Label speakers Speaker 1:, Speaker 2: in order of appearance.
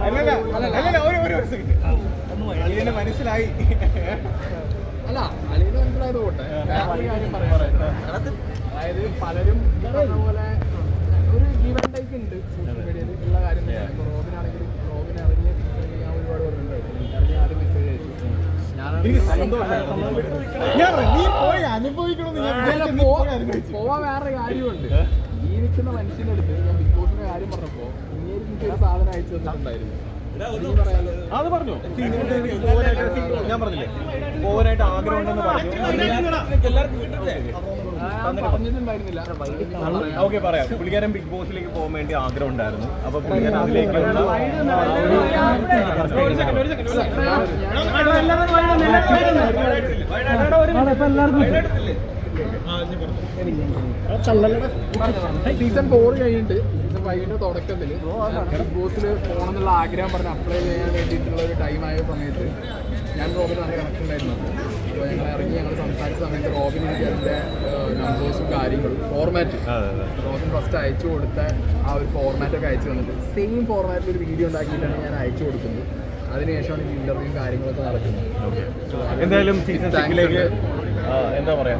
Speaker 1: അല്ലല്ല അല്ലല്ല ഒരു ഒരു സെക്കൻഡ് അളിയനെ മനസ്സിലായി
Speaker 2: അല്ല അലീന മനസ്സിലായത് പോട്ടെ കാര്യം പറയാം അതായത് പലരും പോലെ ഒരു ജീവൻ ആൻഡ്
Speaker 1: നീ പോയി അനുഭവിക്കണമെന്ന് ഞാൻ.
Speaker 2: പോവാൻ വേറെ കാര്യമുണ്ട് ജീവിക്കുന്ന മനുഷ്യന്റെ അടുത്ത് ഞാൻ ബിഗ് ബോസിന്റെ കാര്യം പറഞ്ഞപ്പോ ഇങ്ങനെ എനിക്ക് ഒരു സാധനം അയച്ചു തന്നിട്ടുണ്ടായിരുന്നു
Speaker 1: അത് പറഞ്ഞു ഞാൻ പറഞ്ഞില്ലേ പോവാനായിട്ട് ആഗ്രഹം ഉണ്ടെന്ന്
Speaker 2: പറഞ്ഞു
Speaker 1: ഓക്കെ പറയാം പുള്ളിക്കാരൻ ബിഗ് ബോസിലേക്ക് പോകാൻ വേണ്ടി ആഗ്രഹം ഉണ്ടായിരുന്നു അപ്പൊ പുള്ളിക്കാരൻ അതിലേക്ക്
Speaker 2: സീസൺ ഫോർ കഴിഞ്ഞിട്ട് സീസൺ ഫൈവിന്റെ തുടക്കത്തിൽ ബിഗ് ബോസിൽ പോണെന്നുള്ള ആഗ്രഹം പറഞ്ഞ് അപ്ലൈ ചെയ്യാൻ വേണ്ടിയിട്ടുള്ള ഒരു ടൈം ആയ സമയത്ത് ഞാൻ റോബിൻ നല്ല കണക്ട് ഉണ്ടായിരുന്നു അപ്പോൾ ഞങ്ങൾ ഇറങ്ങി ഞങ്ങൾ സംസാരിച്ച സമയത്ത് റോബിൻ എനിക്ക് അതിന്റെ നമ്പേഴ്സും കാര്യങ്ങളും ഫോർമാറ്റ് റോബിൻ ഫസ്റ്റ് അയച്ചു കൊടുത്ത ആ ഒരു ഫോർമാറ്റ് ഒക്കെ അയച്ചു തന്നിട്ട് സെയിം ഫോർമാറ്റിൽ ഒരു വീഡിയോ ഉണ്ടാക്കിയിട്ടാണ് ഞാൻ അയച്ചു കൊടുക്കുന്നത്. അതിനുശേഷമാണ് ഈ ഇന്റർവ്യൂ കാര്യങ്ങളൊക്കെ നടക്കുന്നത്.
Speaker 1: എന്തായാലും. എന്താ പറയാ?